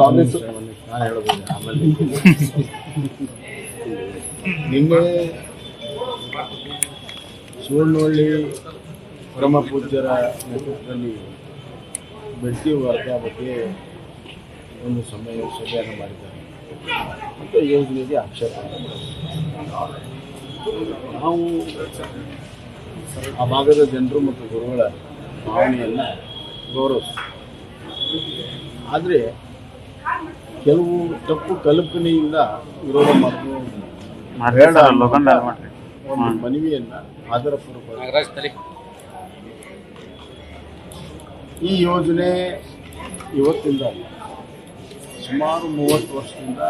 ಕಾಂಗ್ರೆಸ್ ನಿನ್ನೆ ಸುವರ್ಣವಳ್ಳಿ ಪರಮ ಪೂಜ್ಯರ ನೇತೃತ್ವದಲ್ಲಿ ಬೆಳ್ತಿ ವರ್ಗ ಬಗ್ಗೆ ಒಂದು ಸಮಯ ಸಭೆಯನ್ನು ಮಾಡಿದ್ದಾರೆ. ಮತ್ತು ಯೋಜನೆಗೆ ಆಕ್ಷೇಪ ನಾವು ಆ ಭಾಗದ ಜನರು ಮತ್ತು ಗುರುಗಳ ಭಾವನೆಯನ್ನು ಗೌರವಿಸ್ತೀವಿ. ಆದರೆ ಕೆಲವು ತಪ್ಪು ಕಲ್ಪನೆಯಿಂದ ವಿರೋಧ ಆಧಾರ ಒಂದು ಮನವಿಯನ್ನ ಆಧಾರಪೂರ್ವಕ ಈ ಯೋಜನೆ ಇವತ್ತಿಂದ ಸುಮಾರು ಮೂವತ್ತು ವರ್ಷದಿಂದ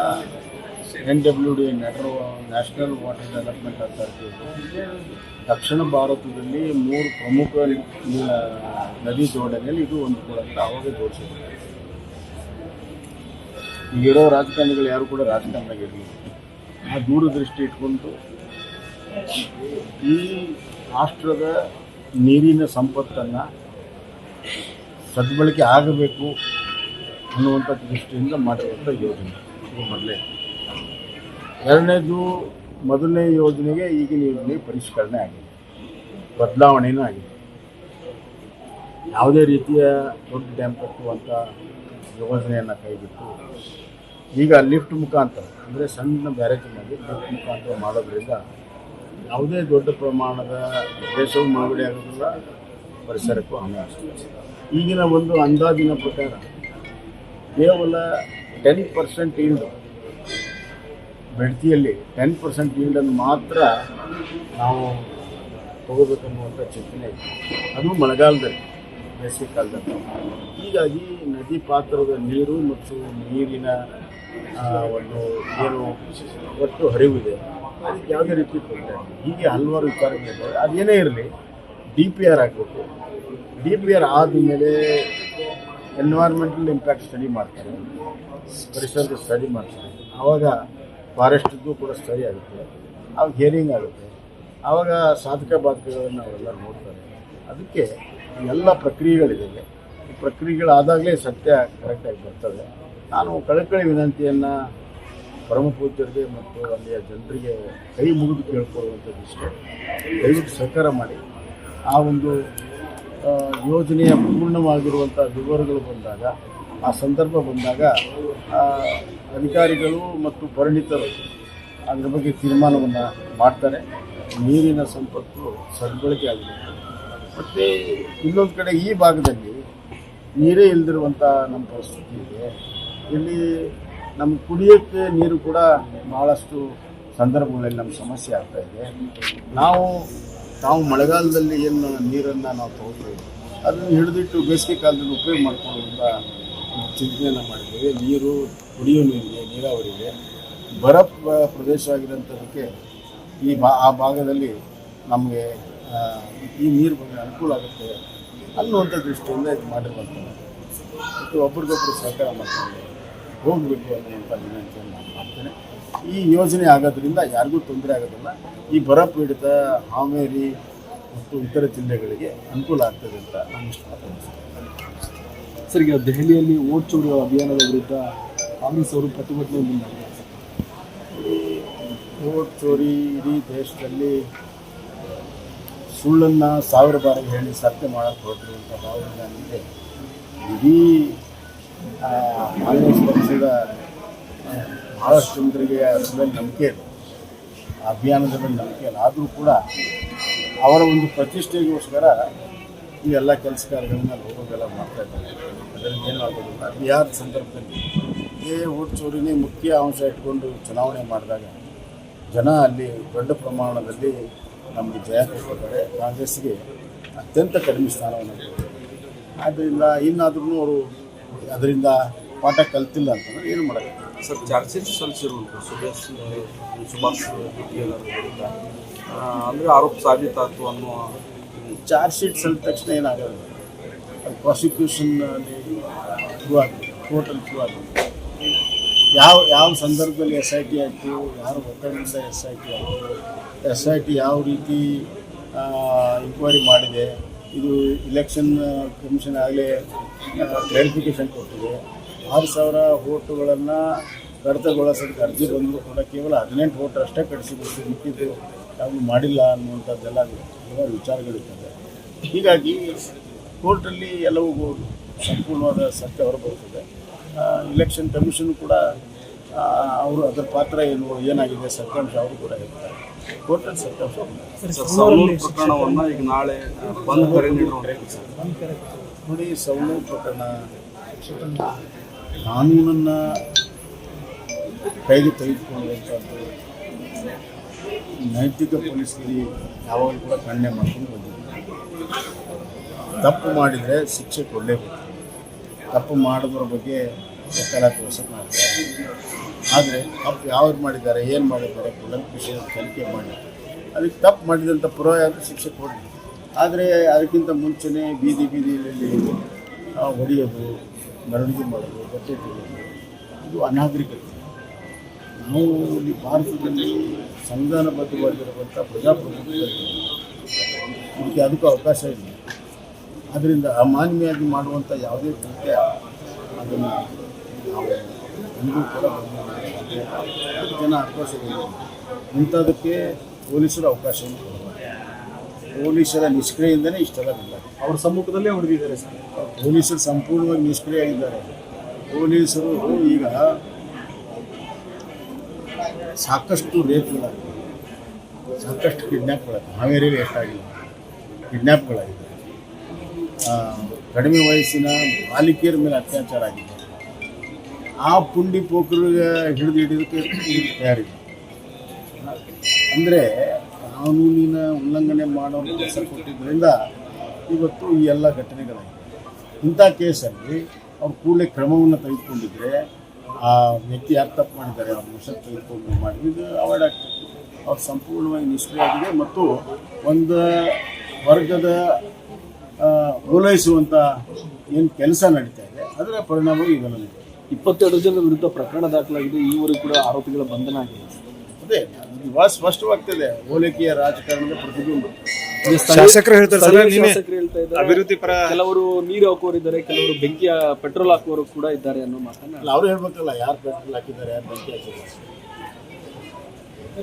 N W D national water development authority ದಕ್ಷಿಣ ಭಾರತದಲ್ಲಿ ಮೂರು ಪ್ರಮುಖ ನದಿ ಜೋಡಣೆಯಲ್ಲಿ ಇದು ಒಂದು ಕೂಡ ಅಂತ ಆವಾಗ ಜೋಡಿಸಿದ್ರು ಈಗಿರೋ ರಾಜಕಾರಣಿಗಳು ಯಾರು ಕೂಡ ರಾಜಕಾರಣದಾಗ ಇರಲಿ ಆ ದೂರದೃಷ್ಟಿ ಇಟ್ಕೊಂಡು ಈ ರಾಷ್ಟ್ರದ ನೀರಿನ ಸಂಪತ್ತನ್ನು ಸದ್ಬಳಕೆ ಆಗಬೇಕು ಅನ್ನುವಂಥ ದೃಷ್ಟಿಯಿಂದ ಮಾಡಿರುವಂಥ ಯೋಜನೆ. ಮೊದಲೇ. ಎರಡನೇದು ಮೊದಲನೇ ಯೋಜನೆಗೆ ಈಗಿನ ಯೋಜನೆ ಪರಿಷ್ಕರಣೆ ಆಗಿದೆ. ಬದಲಾವಣೆಯೂ ಆಗಿದೆ. ಯಾವುದೇ ರೀತಿಯ ದೊಡ್ಡ ಡ್ಯಾಮ್ ಕಟ್ಟುವಂಥ ಯೋಜನೆಯನ್ನು ಕೈಬಿಟ್ಟು ಈಗ ಲಿಫ್ಟ್ ಮುಖಾಂತರ, ಅಂದರೆ ಸಣ್ಣ ಬ್ಯಾರೇಜ್ ಮಾಡಿ ಲಿಫ್ಟ್ ಮುಖಾಂತರ ಮಾಡೋದ್ರಿಂದ ಯಾವುದೇ ದೊಡ್ಡ ಪ್ರಮಾಣದ ದೇಶವು ಮುಳುಗಡೆ ಆಗೋದಿಲ್ಲ, ಪರಿಸರಕ್ಕೂ ಹಾನಿ ಈಗಿನ ಒಂದು ಅಂದಾಜಿನ ಪ್ರಕಾರ ಕೇವಲ ಟೆನ್ ಪರ್ಸೆಂಟ್ ಈಲ್ಡ್ ಬೆಡ್ತಿಯಲ್ಲಿ ಟೆನ್ ಪರ್ಸೆಂಟ್ ಈಲ್ಡನ್ನು ಮಾತ್ರ ನಾವು ತಗೋಬೇಕನ್ನುವಂಥ ಚಿಂತನೆ ಇದೆ. ಅದು ಮಳೆಗಾಲದಲ್ಲಿ. ಬೇಸಿಗೆ ಕಾಲದಲ್ಲಿ ಹೀಗಾಗಿ ನದಿ ಪಾತ್ರದ ನೀರು ಮತ್ತು ನೀರಿನ ಒಂದು ಏನು ಒಟ್ಟು ಹರಿವಿದೆ. ಅದಕ್ಕೆ ಯಾವುದೇ ರೀತಿ ತೊಂದರೆ ಹೀಗೆ ಹಲವಾರು ವಿಚಾರಗಳಿದ್ದಾವೆ ಅದೇನೇ ಇರಲಿ, ಡಿ ಪಿ ಆರ್ ಆಗಬೇಕು. ಡಿ ಪಿ ಆರ್ ಆದಮೇಲೆ ಎನ್ವೈರ್ಮೆಂಟಲ್ ಇಂಪ್ಯಾಕ್ಟ್ ಸ್ಟಡಿ ಮಾಡ್ತಾರೆ. ಪರಿಸರದ ಸ್ಟಡಿ ಮಾಡ್ತಾರೆ. ಆವಾಗ ಫಾರೆಸ್ಟ್ದು ಕೂಡ ಸ್ಟಡಿ ಆಗುತ್ತೆ. ಆವಾಗ ಹಿಯರಿಂಗ್ ಆಗುತ್ತೆ. ಆವಾಗ ಸಾಧಕ ಬಾಧಕಗಳನ್ನು ಅವರೆಲ್ಲ ನೋಡ್ತಾರೆ. ಅದಕ್ಕೆ ಎಲ್ಲ ಪ್ರಕ್ರಿಯೆಗಳಿದೆ ಈ ಪ್ರಕ್ರಿಯೆಗಳಾದಾಗಲೇ ಸತ್ಯ ಕರೆಕ್ಟಾಗಿ ಬರ್ತದೆ ನಾನು ಕಳಕಳಿ ವಿನಂತಿಯನ್ನು ಪರಮ ಪೂಜ್ಯರಿಗೆ ಮತ್ತು ಅಲ್ಲಿಯ ಜನರಿಗೆ ಕೈ ಮುಗಿದು ಕೇಳ್ಕೊಳ್ಳುವಂಥದ್ದು ಇಷ್ಟೇ. ದಯವಿಟ್ಟು ಸಹಕಾರ ಮಾಡಿ. ಆ ಒಂದು ಯೋಜನೆಯ ಪೂರ್ಣವಾಗಿರುವಂಥ ವಿವರಗಳು ಬಂದಾಗ, ಆ ಸಂದರ್ಭ ಬಂದಾಗ ಅಧಿಕಾರಿಗಳು ಮತ್ತು ಪರಿಣಿತರು ಅದ್ರ ಬಗ್ಗೆ ತೀರ್ಮಾನವನ್ನು ಮಾಡ್ತಾರೆ. ನೀರಿನ ಸಂಪತ್ತು ಸದ್ಬಳಕೆ ಆಗಬೇಕು ಮತ್ತು ಇನ್ನೊಂದು ಕಡೆ ಈ ಭಾಗದಲ್ಲಿ ನೀರೇ ಇಲ್ಲದಿರುವಂಥ ನಮ್ಮ ಪರಿಸ್ಥಿತಿ ಇದೆ. ಇಲ್ಲಿ ನಮ್ಮ ಕುಡಿಯೋಕ್ಕೆ ನೀರು ಕೂಡ ಭಾಳಷ್ಟು ಸಂದರ್ಭಗಳಲ್ಲಿ ನಮ್ಮ ಸಮಸ್ಯೆ ಆಗ್ತಾ ಇದೆ. ನಾವು, ತಾವು ಮಳೆಗಾಲದಲ್ಲಿ ಏನು ನೀರನ್ನು ನಾವು ತಗೋತೀವಿ ಅದನ್ನು ಹಿಡಿದಿಟ್ಟು ಬೇಸಿಗೆ ಕಾಲದಲ್ಲಿ ಉಪಯೋಗ ಮಾಡ್ಕೊಳ್ಳೋದ್ರಿಂದ ಚಿಂತನೆಯನ್ನು ಮಾಡಿದ್ದೇವೆ. ನೀರು, ಕುಡಿಯೋ ನೀರಿಗೆ ನೀರಾವರಿಗೆ ಬರಪ್ ಪ್ರದೇಶ ಆಗಿರೋಂಥದಕ್ಕೆ ಈ ಬಾ, ಆ ಭಾಗದಲ್ಲಿ ನಮಗೆ ಈ ನೀರು ಬಗ್ಗೆ ಅನುಕೂಲ ಆಗುತ್ತೆ. ಅನ್ನುವಂಥ ದೃಷ್ಟಿಯಿಂದ ಇದು ಮಾಡಿರುವಂಥದ್ದು. ಮತ್ತು ಒಬ್ರಿಗೊಬ್ರು ಸಹಕಾರ ಮಾಡ್ಕೊಂಡು ಹೋಗಬೇಕು ಅನ್ನುವಂಥ ವಿನಂತಿಯನ್ನು ನಾನು ಮಾಡ್ತೇನೆ. ಈ ಯೋಜನೆ ಆಗೋದ್ರಿಂದ ಯಾರಿಗೂ ತೊಂದರೆ ಆಗೋದಿಲ್ಲ. ಈ ಬರ ಪೀಡಿತ ಹಾವೇರಿ ಮತ್ತು ಇತರ ಜಿಲ್ಲೆಗಳಿಗೆ ಅನುಕೂಲ ಆಗ್ತದೆ ಅಂತ ನಾನು ಇಷ್ಟಪಡ್ತೇನೆ ಸರ್ ಈಗ ದೆಹಲಿಯಲ್ಲಿ ಓಟ್ ಚೋರಿ ಅಭಿಯಾನದ ವಿರುದ್ಧ ಕಾಂಗ್ರೆಸ್ ಅವರು ಪ್ರತಿಭಟನೆ ಮುಂದಾಗಿದೆ. ಓಟ್ ಚೋರಿ ಇಡೀ ದೇಶದಲ್ಲಿ ಸುಳ್ಳನ್ನು ಸಾವಿರ ಬಾರಿ ಹೇಳಿ ಸತ್ಯ ಮಾಡಕ್ಕೆ ಅಂತ ಭಾವನೆ ಗಾಂಧಿಗೆ ಇಡೀ ಕಾಂಗ್ರೆಸ್ ಪಕ್ಷದ ಭಾಳಷ್ಟು ಜನರಿಗೆ ಅದ್ರ ಮೇಲೆ ನಂಬಿಕೆ ಇದೆ. ಅಭಿಯಾನದ ಮೇಲೆ ನಂಬಿಕೆ ಇಲ್ಲ ಆದರೂ ಕೂಡ ಅವರ ಒಂದು ಪ್ರತಿಷ್ಠೆಗೋಸ್ಕರ ಈ ಎಲ್ಲ ಕೆಲಸ ಕಾರ್ಯಗಳನ್ನ ಹೋಗೋದೆಲ್ಲ ಮಾಡ್ತಾ ಇದ್ದಾರೆ. ಅದರಲ್ಲಿ ಏನೂ ಆಗೋದಿಲ್ಲ. ಬಿಹಾರ್ ಸಂದರ್ಭದಲ್ಲಿ ಏ ಓಟ್ ಚೋರಿನೇ ಮುಖ್ಯ ಅಂಶ ಇಟ್ಕೊಂಡು ಚುನಾವಣೆ ಮಾಡಿದಾಗ ಜನ ಅಲ್ಲಿ ದೊಡ್ಡ ಪ್ರಮಾಣದಲ್ಲಿ ನಮಗೆ ಜಯ ಕೊಟ್ಟಿದ್ದಾರೆ ಕಾಂಗ್ರೆಸ್ಗೆ ಅತ್ಯಂತ ಕಡಿಮೆ ಸ್ಥಾನವನ್ನು ಆದ್ದರಿಂದ ಇನ್ನಾದ್ರೂ ಅವರು ಅದರಿಂದ ಪಾಠ ಕಲ್ತಿಲ್ಲ ಅಂತಂದ್ರೆ ಏನು ಮಾಡೋಕ್ಕೆ ಸರ್ ಚಾರ್ಜ್ ಶೀಟ್ ಸಲ್ಲಿಸಿರುವಂಥ ಸುಭಾಷ್ ಸುಭಾಷ್ ಅಂದರೆ ಆರೋಪ ಸಾಬೀತಾತು ಅನ್ನೋ ಚಾರ್ಜ್ ಶೀಟ್ ಸಲ್ಲಿದ ತಕ್ಷಣ ಏನಾಗೋದು ಅದು ಪ್ರಾಸಿಕ್ಯೂಷನ್ ಥ್ರೂ ಆಗುತ್ತೆ ಕೋರ್ಟಲ್ಲಿ ಥ್ರೂ ಆಗುತ್ತೆ ಯಾವ ಯಾವ ಸಂದರ್ಭದಲ್ಲಿ ಎಸ್ ಐ ಟಿ ಆಯಿತು, ಯಾರು ಒತ್ತಡದಿಂದ ಎಸ್ ಐ ಟಿ ಆಯಿತು ಎಸ್ ಐ ಟಿ ಯಾವ ರೀತಿ ಇನ್ಕ್ವೈರಿ ಮಾಡಿದೆ, ಇದು ಇಲೆಕ್ಷನ್ ಕಮಿಷನ್ ಆಗಲೇ ಕ್ಲಾರಿಫಿಕೇಷನ್ ಕೊಟ್ಟಿದೆ. ಆರು ಸಾವಿರ ಓಟುಗಳನ್ನು ಕಡಿತಗೊಳಿಸೋದಕ್ಕೆ ಅರ್ಜಿ ಬಂದರೂ ಕೂಡ ಕೇವಲ ಹದಿನೆಂಟು ಓಟ್ ಅಷ್ಟೇ ಕಡಿಸಿಬಿಟ್ಟು ಮಿಕ್ಕಿದ್ದು ಯಾವುದು ಮಾಡಿಲ್ಲ ಅನ್ನುವಂಥದ್ದೆಲ್ಲ ಹಲವಾರು ವಿಚಾರಗಳಿರ್ತದೆ ಹೀಗಾಗಿ ಕೋರ್ಟಲ್ಲಿ ಎಲ್ಲವೂ ಸಂಪೂರ್ಣವಾದ ಸತ್ಯ ಹೊರಬರ್ತದೆ ಇಲೆಕ್ಷನ್ ಕಮಿಷನ್ ಕೂಡ ಅವರು ಅದರ ಪಾತ್ರ ಏನು ಏನಾಗಿದೆ ಸತ್ಯಾಂಶ ಅವರು ಕೂಡ ಹೇಳ್ತಾರೆ. ಕೋರ್ಟಲ್ಲಿ ಸತ್ಯಾಂಶ ಸವಲೂರು ಪ್ರಕರಣವನ್ನು ಈಗ ನಾಳೆ ಬಂದ್ ಕರೆ ನೋಡಿ ಸವಲೂರು ಪ್ರಕರಣ ಕಾನೂನನ್ನು ಕೈಗೆ ತೆಗೆದುಕೊಳ್ಳುವಂಥದ್ದು ನೈತಿಕ ಪೊಲೀಸ್ಗಿರಿ ಯಾವಾಗಲೂ ಕೂಡ ಖಂಡನೆ ಮಾಡ್ಕೊಂಡು ಬಂದಿದ್ದೀವಿ ತಪ್ಪು ಮಾಡಿದರೆ ಶಿಕ್ಷೆ ಕೊಡಲೇಬೇಕು. ತಪ್ಪು ಮಾಡೋದ್ರ ಬಗ್ಗೆ ವಕಾಲತ್ ಕೆಲಸಕ್ಕೆ ಮಾಡ್ತಾರೆ. ಆದರೆ ತಪ್ಪು ಯಾವ್ದು ಮಾಡಿದ್ದಾರೆ, ಏನು ಮಾಡಿದ್ದಾರೆ ವಿಷಯ ತನಿಖೆ ಮಾಡಿ. ಅದಕ್ಕೆ ತಪ್ಪು ಮಾಡಿದಂಥ ಅಂತ ಶಿಕ್ಷೆ ಕೊಡಲಿ. ಆದರೆ ಅದಕ್ಕಿಂತ ಮುಂಚೆನೇ ಬೀದಿ ಬೀದಿಯಲ್ಲಿ ಹೊಡೆಯೋದು, ಮೆರವಣಿಗೆ ಮಾಡೋದು ಬಟ್ಟೆ ತೆಗೆಯೋದು, ಇದು ಅನಾಗರಿಕತೆ. ನಾವು ಇಲ್ಲಿ ಭಾರತದಲ್ಲಿ ಸಂವಿಧಾನಬದ್ಧವಾಗಿರುವಂಥ ಪ್ರಜಾಪ್ರಭುತ್ವ ಇದೆ. ಇದಕ್ಕೆ ಅದಕ್ಕೂ ಅವಕಾಶ ಇಲ್ಲ. ಅದರಿಂದ ಅಮಾನ್ಯವಾಗಿ ಮಾಡುವಂಥ ಯಾವುದೇ ಕೃತ್ಯ ಅದನ್ನು ನಾವು ಎಂದೂ ಕೂಡ ಜನ ಆಕ್ರೋಶಗೊಂಡಿದ್ದಾರೆ. ಇಂಥದಕ್ಕೆ ಪೊಲೀಸರು ಅವಕಾಶವನ್ನು ಕೊಡಬಾರ್ದು ಪೊಲೀಸರ ನಿಷ್ಕ್ರಿಯಿಂದನೇ ಇಷ್ಟೆಲ್ಲ ಇಲ್ಲ ಅವ್ರ ಸಮ್ಮುಖದಲ್ಲೇ ಹೊಡೆದಿದ್ದಾರೆ ಸರ್. ಪೊಲೀಸರು ಸಂಪೂರ್ಣವಾಗಿ ನಿಷ್ಕ್ರಿಯಾಗಿದ್ದಾರೆ ಪೊಲೀಸರು ಈಗ ಸಾಕಷ್ಟು ರೇಪ್ಗಳಾಗಿದೆ ಸಾಕಷ್ಟು ಕಿಡ್ನ್ಯಾಪ್ಗಳಾಗಿದೆ ಹಾವೇರಿಯಲ್ಲಿ ಎಷ್ಟಾಗಿಲ್ಲ ಕಿಡ್ನ್ಯಾಪ್ಗಳಾಗಿದೆ ಕಡಿಮೆ ವಯಸ್ಸಿನ ಬಾಲಿಕೆಯರ ಮೇಲೆ ಅತ್ಯಾಚಾರ ಆಗಿದೆ. ಆ ಪುಂಡಿ ಪೋಕರಿಗೆ ಹಿಡಿದು ಹಿಡಿಯೋದಕ್ಕೆ ಇದು ತಯಾರಿದೆ. ಅಂದರೆ ಕಾನೂನಿನ ಉಲ್ಲಂಘನೆ ಮಾಡೋ ಕೆಲಸ ಕೊಟ್ಟಿದ್ದರಿಂದ ಇವತ್ತು ಈ ಎಲ್ಲ ಘಟನೆಗಳಾಗಿವೆ ಇಂಥ ಕೇಸಲ್ಲಿ ಅವ್ರು ಕೂಡಲೇ ಕ್ರಮವನ್ನು ತೆಗೆದುಕೊಂಡಿದ್ದರೆ ಆ ವ್ಯಕ್ತಿ ಯಾರು ತಪ್ಪು ಮಾಡಿದ್ದಾರೆ, ಅವ್ರ ವಶ ತೆಗೆದುಕೊಂಡು ಮಾಡಿ, ಇದು ಅವಾಯ್ಡ್ ಆಗ್ತದೆ. ಅವ್ರು ಸಂಪೂರ್ಣವಾಗಿ ನಿಷ್ಕ್ರಿಯಾಗಿದೆ ಮತ್ತು ಒಂದು ವರ್ಗದ ಓಲೈಸುವಂಥ ಏನು ಕೆಲಸ ನಡೀತಾ ಇದೆ ಅದರ ಪರಿಣಾಮ ಇವೆಲ್ಲ. ಇಪ್ಪತ್ತೆರಡು ಜನ ವಿರುದ್ಧ ಪ್ರಕರಣ ದಾಖಲಾಗಿದೆ ಈವರೆಗೂ ಕೂಡ ಆರೋಪಿಗಳ ಬಂಧನ ಆಗಿದೆ. ಅದೇ ಬಹಳ ಸ್ಪಷ್ಟವಾಗ್ತಾ ಸ್ಪಷ್ಟವಾಗ್ತದೆ ಓಲೈಕೆಯ ರಾಜಕಾರಣದ ಪ್ರತಿಬಿಂಬ. ಶಾಸಕರು ಹೇಳ್ತಾರೆ ಸರ್, ಸ್ಥಳೀಯ ನೀವೇ ಇದ್ದಾರೆ. ಅಭಿವೃದ್ಧಿ ಪರ ಕೆಲವರು ನೀರು ಹಾಕೋರಿದ್ದಾರೆ ಕೆಲವರು ಬೆಂಕಿಯ ಪೆಟ್ರೋಲ್ ಹಾಕುವವರು ಕೂಡ ಇದ್ದಾರೆ ಅನ್ನೋ ಮಾತನ್ನ ಅವ್ರು ಹೇಳ್ಬೇಕಲ್ಲ ಯಾರು ಪೆಟ್ರೋಲ್ ಹಾಕಿದ್ದಾರೆ ಯಾರು ಬೆಂಕಿ ಹಾಕಿದ್ದಾರೆ?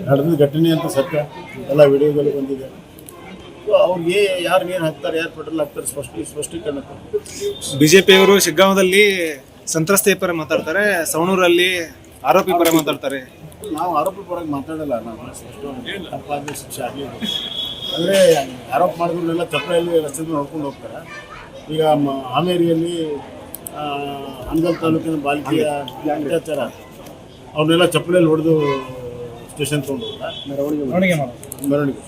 ನಡೆದ ಘಟನೆ ಅಂತ ಸತ್ಯ ಎಲ್ಲ ವಿಡಿಯೋದಲ್ಲಿ ಬಂದಿದೆ. ಅವ್ರಿಗೆ ಯಾರು ನೀರು ಹಾಕ್ತಾರೆ ಯಾರು ಪೆಟ್ರೋಲ್ ಹಾಕ್ತಾರೆ ಸ್ಪಷ್ಟ ಸ್ಪಷ್ಟೀಕರಣ ಬಿಜೆಪಿ ಬಿಜೆಪಿಯವರು ಶಿಗ್ಗಾಂವದಲ್ಲಿ ಸಂತ್ರಸ್ತೆ ಪರ ಮಾತಾಡ್ತಾರೆ ಸವಣೂರಲ್ಲಿ ಆರೋಪಿ ಪರ ಮಾತಾಡ್ತಾರೆ. ನಾವು ಆರೋಪಿ ಪರ ಮಾತಾಡಲ್ಲ ನಾವು ಸ್ಪಷ್ಟವಾಗಿ ಶಿಕ್ಷೆ ಆಗಲಿ ಅಂದರೆ ಆರೋಪ ಮಾಡಿದ್ರೆಲ್ಲ ಚಪ್ಪಲೆಯಲ್ಲಿ ರಸ್ತೆ ನೋಡ್ಕೊಂಡು ಹೋಗ್ತಾರೆ. ಈಗ ಹಾವೇರಿಯಲ್ಲಿ ಆ, ಹನಗಲ್ ತಾಲೂಕಿನ ಬಾಲಿಕೆಯ ಅತ್ಯಾಚಾರ. ಅವ್ರನ್ನೆಲ್ಲ ಚಪ್ಪಲೆಯಲ್ಲಿ ಹೊಡೆದು ಸ್ಟೇಷನ್ ತೊಗೊಂಡು ಹೋಗ್ತಾರೆ. ಮೆರವಣಿಗೆ ಮೆರವಣಿಗೆ.